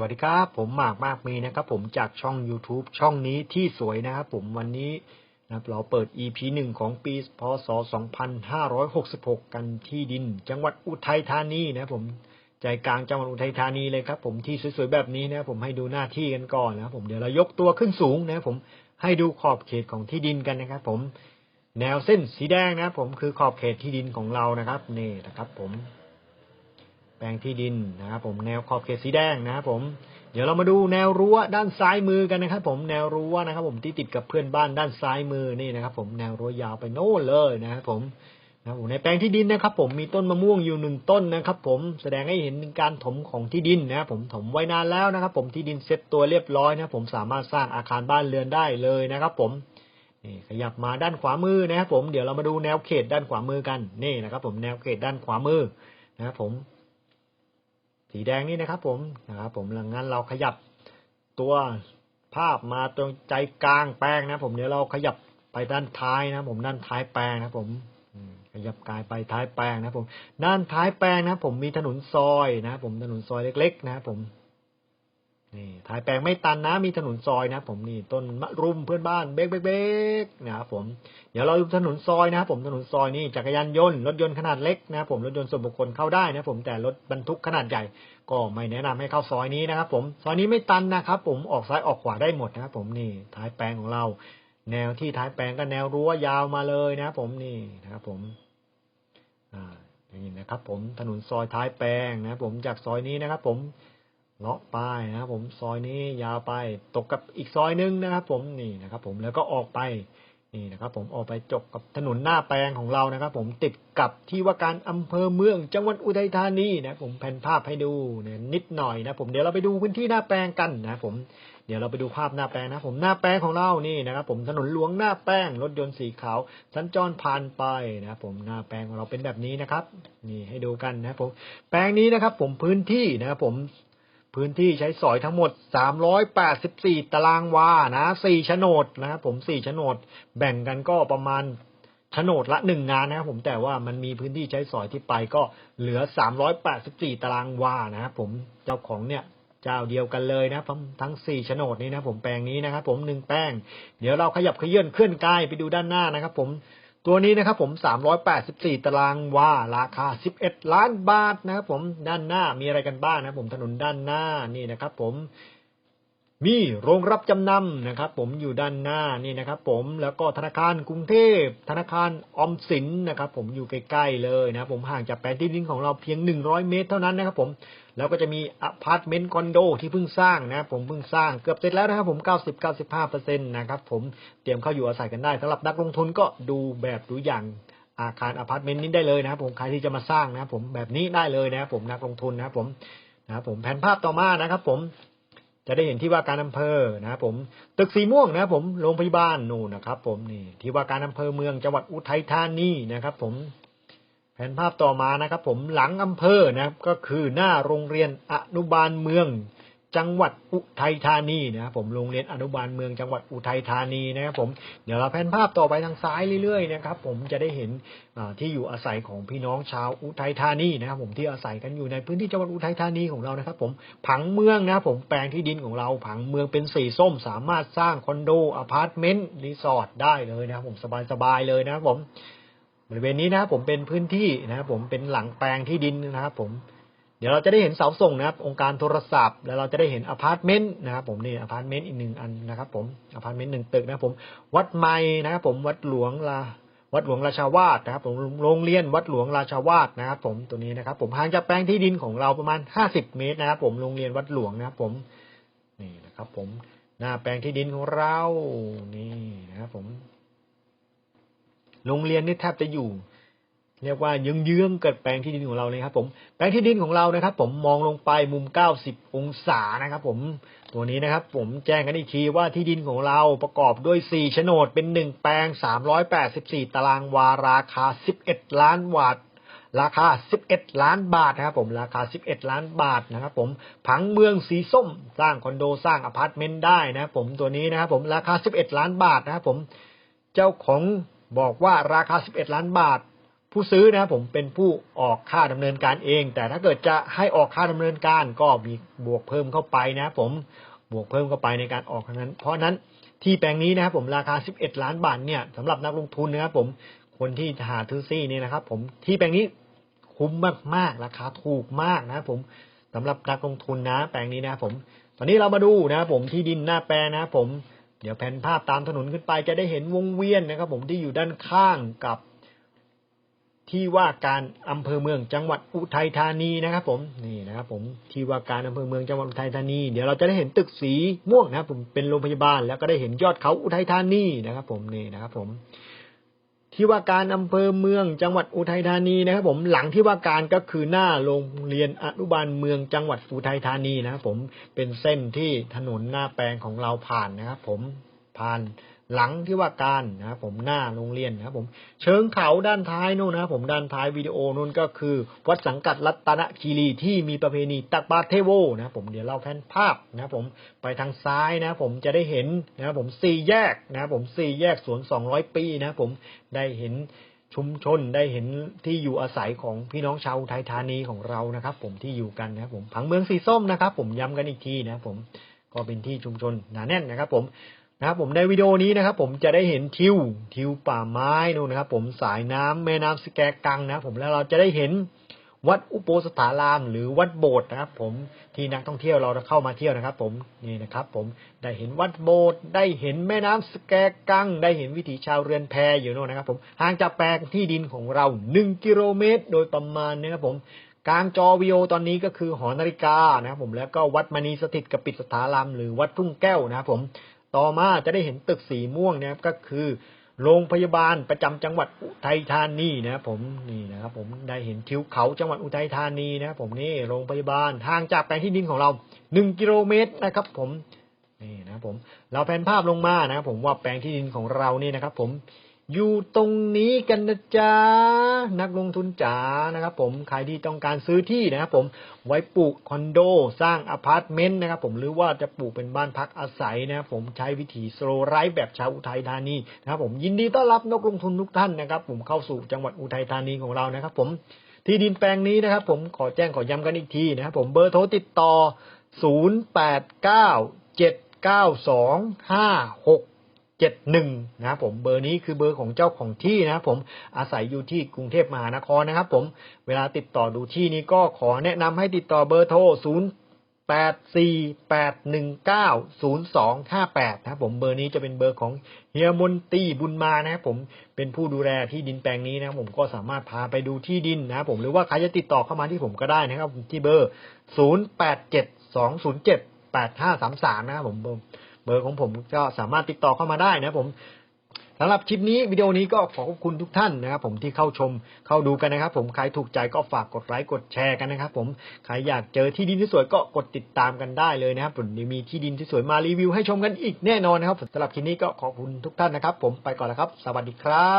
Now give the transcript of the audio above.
วัสดีครับ ผมหมากมากมีนะครับ ผมจากช่อง YouTube ช่องนี้ที่สวยนะครับผมวันนี้นะครับเราเปิด EP หนึ่งของปีพศ 2566 กันที่ดิน จังหวัดอุทัยธานีนะครับผมใจกลางจังหวัดอุทัยธานีเลยครับ ผมที่สวยๆแบบนี้นะครับผมให้ดูหน้าที่กันก่อนนะครับผมเดี๋ยวเรายกตัวขึ้นสูงนะครับผมให้ดูขอบเขตของที่ดินกันนะครับ ผมแนวเส้นสีแดงนะครับผมคือขอบเขตที่ดินของเรานะครับ นี่นะครับ ผม แปลงที่ดินนะครับผมแนวขอบเขตสีแดงนะครับผม เดี๋ยวเรามาดูแนวรั้วด้านซ้ายมือกันนะครับ ผมแนวรั้วนะครับ ผมที่ติดกับเพื่อนบ้านด้านซ้ายมือนี่นะครับ ผมแนวรั้วยาวไปโน่นเลยนะครับผมนะผมในแปลงที่ดินนะครับ ผมมีต้นมะม่วงอยู่หนึ่งต้นนะครับ ผมแสดงให้เห็นถึงการถมของที่ดินนะครับผมถมไว้นานแล้วนะครับ ผมที่ดินเซ็ตตัวเรียบร้อยนะครับผมสามารถสร้างอาคารบ้านเรือนได้เลยนะครับ ผมนี่ขยับมาด้านขวามือนะครับ ผมเดี๋ยวเรามาดูแนวเขตด้านขวามือกันนี่นะครับ ผมแนวเขตด้านขวามือนะครับผม สีแดงนี่นะครับ ผมนะครับ ผมหลังงั้นเราขยับตัวภาพมาตรงใจกลางแปลงนะผมเดี๋ยวเราขยับไปด้านท้ายนะผมด้านท้ายแปลงนะผมอืมขยับกายไปท้ายแปลงนะผมด้านท้ายแปลงนะผมมีถนนซอยนะผมถนนซอยเล็ก ๆ นะผม นี่ท้ายแปลงไม่ตันนะ มีถนนซอยนะผมนี่ต้นมะรุมเพื่อนบ้านเบกเบกเบกนะครับผมเดี๋ยวเราดูถนนซอยนะครับผมถนนซอยนี่จักรยานยนต์รถยนต์ขนาดเล็กนะครับผมรถยนต์ส่วนบุคคลเข้าได้นะผมแต่รถบรรทุกขนาดใหญ่ ก็ไม่แนะนำให้เข้าซอยนี้นะครับผมซอยนี้ไม่ตันนะครับผมออกซ้ายออกขวาได้หมดนะครับผมนี่ท้ายแปลงของเรา แนวที่ท้ายแปลงก็แนวรั้วยาวมาเลยนะครับผมนี่นะครับผมอ่าอย่างนี้นะครับผมถนนซอยท้ายแปลงนะครับผมจากซอยนี้นะครับผม เลาะไปนะครับผมซอยนี้ยาวไปตกกับอีกซอยหนึงนะครับ ผมนี่นะครับ ผมแล้วก็ออกไปนี่นะครับ ผมออกไปจบกับถนนหน้าแปลงของเรานะครับ ผมติดกับที่ว่าการอำเภอเมืองจังหวัดอุทัยธานีนะผมแผ่นภาพให้ดูเนี่ยนิดหน่อยนะผมเดี๋ยวเราไปดูพื้นที่หน้าแปลงกันนะผมเดี๋ยวเราไปดูภาพหน้าแปลงนะผมหน้าแปลงของเรานี่นะครับ ผมถนนหลวงหน้าแปลงรถยนต์สีขาว สัญจรผ่านไปนะครับผมหน้าแปลงของเราเป็นแบบนี้นะครับ นี่ให้ดูกันนะครับผมแปลงนี้นะครับ ผมพื้นที่นะครับผม พื้นที่ใช้สอยทั้งหมด 384 ตารางวา นะ4โฉนดนะครับผม4โฉนด แบ่งกันก็ประมาณโฉนดละหนึ่งงานนะครับผมแต่ว่ามันมีพื้นที่ใช้สอยที่ไปก็เหลือ 384 ตารางวานะครับผมเจ้าของเนี่ยเจ้าเดียวกันเลยนะครับทั้ง4โฉนดนี้นะผมแปลงนี้นะครับผมหนึ่งแปลง เดี๋ยวเราขยับขยื่นเคลื่อนกายไปดูด้านหน้านะครับผม ตัวนี้นะครับผม 384 ตารางวา ราคา 11 ล้านบาทนะครับผม ด้านหน้ามีอะไรกันบ้างนะครับผม ถนนด้านหน้านี่นะครับผม มีโรงรับจำนำนะครับ ผมอยู่ด้านหน้านี่นะครับ ผมแล้วก็ธนาคารกรุงเทพ ธนาคารออมสินนะครับ ผมอยู่ใกล้ๆเลยนะครับ ผมห่างจากแปลงที่ดินของเราเพียง 100 เมตรเท่านั้นนะครับ ผมแล้วก็จะมีอพาร์ตเมนต์คอนโดที่เพิ่งสร้างนะครับผมเพิ่งสร้างเกือบเสร็จแล้วนะครับ ผม90-95%นะครับ ผมเตรียมเข้าอยู่อาศัยกันได้สำหรับนักลงทุนก็ดูแบบดูอย่างอาคารอพาร์ตเมนต์นี้ได้เลยนะครับ ผมใครที่จะมาสร้างนะครับ ผมแบบนี้ได้เลยนะครับ ผมนักลงทุนนะครับ ผมนะครับผมแผนภาพต่อมานะครับ ผม จะได้เห็นที่ว่าการอำเภอนะครับผม ตึกสีม่วงนะครับผมโรงพยาบาลนู่นนะครับ ผมนี่ ที่ว่าการอำเภอเมืองจังหวัดอุทัยธานีนะครับ ผม แผนภาพต่อมานะครับ ผมหลังอำเภอนะครับ ก็คือหน้าโรงเรียนอนุบาลเมือง จังหวัดอุทัยธานีนะครับผมโรงเรียนอนุบาลเมืองจังหวัดอุทัยธานีนะครับผมเดี๋ยวเราแผนภาพต่อไปทางซ้ายเรื่อยๆนะครับผมจะได้เห็นที่อยู่อาศัยของพี่น้องชาวอุทัยธานีนะครับผมที่อาศัยกันอยู่ในพื้นที่จังหวัดอุทัยธานีของเรานะครับ ผมผังเมืองนะครับผมแปลงที่ดินของเราผังเมืองเป็นสีส้ม สามารถสร้างคอนโดอพาร์ตเมนต์รีสอร์ทได้เลยนะครับผมสบายๆเลยนะครับผมบริเวณนี้นะครับผมเป็นพื้นที่นะครับผมเป็นหลังแปลงที่ดินนะครับผม เดี๋ยวเราจะได้เห็นเสาส่งนะครับ องค์การโทรศัพท์ แล้วเราจะได้เห็นอพาร์ตเมนต์นะครับผมนี่อพาร์ตเมนต์อีกหนึ่งอันนะครับ ผมอพาร์ตเมนต์หนึ่งตึกนะครับผมวัดใหม่นะครับ ผมวัดหลวงลาวัดหลวงราชาวาสนะครับ ผมโรงเรียนวัดหลวงราชาวาสนะครับ ผมตัวนี้นะครับ ผมห่างจากแปลงที่ดินของเราประมาณห้าสิบเมตรนะครับ ผมโรงเรียนวัดหลวงนะครับ ผมนี่นะครับ ผมหน้าแปลงที่ดินของเรานี่นะครับ ผม โรงเรียนนี่แทบจะอยู่ เรียกว่าเยื้องๆกับแปลงที่ดินของเราเลยครับ ผมแปลงที่ดินของเรานะครับ ผมมองลงไปมุม 90 องศานะครับ ผมตัวนี้นะครับ ผมแจ้งกันอีกทีว่าที่ดินของเราประกอบด้วย 4 โฉนด เป็น 1 แปลง 384 ตารางวาราคา 11 ล้านวาทราคา 11 ล้านบาทนะครับ ผมราคา 11 ล้านบาทนะครับ ผมผังเมืองสีส้มสร้างคอนโดสร้างอพาร์ตเมนต์ได้นะครับผมตัวนี้นะครับ ผมราคา 11 ล้านบาทนะครับ ผมเจ้าของบอกว่าราคา 11 ล้านบาท ผู้ซื้อนะครับผมเป็นผู้ออกค่าดำเนินการเอง แต่ถ้าเกิดจะให้ออกค่าดำเนินการก็มีบวกเพิ่มเข้าไปนะครับผมบวกเพิ่มเข้าไปในการออกนั้น เพราะนั้นที่แปลงนี้นะครับผมราคา 11 ล้านบาทเนี่ยสำหรับนักลงทุนนะครับผมคนที่หาซื้อซี่นี่นะครับ ผมที่แปลงนี้คุ้มมากๆ ราคาถูกมากนะครับผมสำหรับนักลงทุนนะ แปลงนี้นะครับผม ตอนนี้เรามาดูนะครับผมที่ดินหน้าแปลงนะครับผมเดี๋ยวแผนภาพตามถนนขึ้นไปจะได้เห็นวงเวียนนะครับ ผมที่อยู่ด้านข้างกับ ที่ว่าการอำเภอเมืองจังหวัดอุทัยธานีนะครับ ผมนี่นะครับผมที่ว่าการอำเภอเมืองจังหวัดอุทัยธานี เดี๋ยวเราจะได้เห็นตึกสีม่วงนะครับผมเป็นโรงพยาบาล แล้วก็ได้เห็นยอดเขาอุทัยธานีนะครับ ผมนี่นะครับ ผม ที่ว่าการอำเภอเมืองจังหวัดอุทัยธานีนะครับ ผมหลังที่ว่าการก็คือหน้าโรงเรียนอนุบาลเมืองจังหวัดอุทัยธานีนะครับ ผมเป็นเส้นที่ถนนหน้าแปลงของเราผ่านนะครับ ผมผ่าน หลังที่ว่าการนะครับผมหน้าโรงเรียนนะครับผมเชิงเขาด้านท้ายนู่นนะครับผมด้านท้ายวิดีโอนู่นก็คือ วัดสังกัดรัตนคีรีที่มีประเพณีตักบาตรเทโวนะครับผมเดี๋ยวเราแพนภาพนะครับผมไปทางซ้ายนะครับผมจะได้เห็นนะครับผมสี่แยกนะครับผมสี่แยกสวนสองร้อยปีนะครับผมได้เห็นชุมชนได้เห็นที่อยู่อาศัยของพี่น้องชาวอุทัยธานีของเรานะครับ ผมที่อยู่กันนะครับผมผังเมืองสีส้มนะครับ ผมย้ำกันอีกทีนะครับผมก็เป็นที่ชุมชนหนาแน่นนะครับ ผม นะครับผมในวิดีโอนี้นะครับ ผมจะได้เห็นทิวทิวป่าไม้นู่นนะครับ ผมสายน้ำแม่น้ำสแกกังนะครับ ผมแล้วเราจะได้เห็นวัดอุโปสถาราม หรือวัดโบสถ์นะครับ ผมที่นักท่องเที่ยวเราเข้ามาเที่ยวนะครับ ผมนี่นะครับ ผมได้เห็นวัดโบสถ์ได้เห็นแม่น้ำสแกกัง ได้เห็นวิถีชาวเรือนแพอยู่โน่นนะครับ ผมห่างจากแปลงที่ดินของเราหนึ่งกิโลเมตร โดยประมาณนะครับ ผมกลางจอวิโอตอนนี้ก็คือหอนาฬิกานะครับ ผมแล้วก็วัดมณีสถิตกปิดสถารามหรือวัดทุ่งแก้วนะครับ ผม ต่อมาจะได้เห็นตึกสีม่วงนะครับก็คือโรงพยาบาลประจำจังหวัดอุทัยธานีนะครับผมนี่นะครับ ผมได้เห็นทิวเขาจังหวัดอุทัยธานีนะครับผมนี่โรงพยาบาลทางจากแปลงที่ดินของเราหนึ่งกิโลเมตรนะครับ ผมนี่นะครับผม เราแผนภาพลงมานะครับผมว่าแปลงที่ดินของเรานี่นะครับ ผม อยู่ตรงนี้กันนะจ๊ะนักลงทุนจ๋านะครับ ผมใครที่ต้องการซื้อที่นะครับ ผมไว้ปลูกคอนโด สร้างอพาร์ตเมนต์นะครับ ผมหรือว่าจะปลูกเป็นบ้านพักอาศัยนะครับผมใช้วิถีสโลไลฟ์แบบชาวอุทัยธานีนะครับ ผมยินดีต้อนรับนักลงทุนทุกท่านนะครับ ผมเข้าสู่จังหวัดอุทัยธานีของเรานะครับ ผมที่ดินแปลงนี้นะครับ ผมขอแจ้งขอย้ำกันอีกทีนะครับ ผมเบอร์โทรติดต่อ 08979256 งนะครับผมเบอร์นี้คือเบอร์ของเจ้าของที่นะครับผมอาศัยอยู่ที่กรุงเทพมหานครนะครับผมเวลาติดต่อดูที่นี้ก็ขอแนะนำให้ติดต่อเบอร์โทร 0 8 4 8 1 9 0 2 5 8นะครับผมเบอร์นี้จะเป็นเบอร์ของเฮียมนตีบุญมานะครับผมเป็นผู้ดูแลที่ดินแปลงนี้นะครับผมก็สามารถพาไปดูที่ดินนะครับผมหรือว่าใครจะติดต่อเข้ามาที่ผมก็ได้นะครับที่เบอร์ 0 8 7 2 0 7 8 5 3 3นะครับผม เบอร์ของผมก็สามารถติดต่อเข้ามาได้นะผมสำหรับคลิปนี้วิดีโอนี้ก็ขอขอบคุณทุกท่านนะครับ ผมที่เข้าชมเข้าดูกันนะครับ ผมใครถูกใจก็ฝากกดไลค์กดแชร์กันนะครับ ผมใครอยากเจอที่ดินที่สวยก็กดติดตามกันได้เลยนะครับผมเดี๋ยวมีที่ดินที่สวยมารีวิวให้ชมกันอีกแน่นอนนะครับสำหรับคลิปนี้ก็ขอบคุณทุกท่านนะครับ ผมไปก่อนแล้วครับ สวัสดีครับ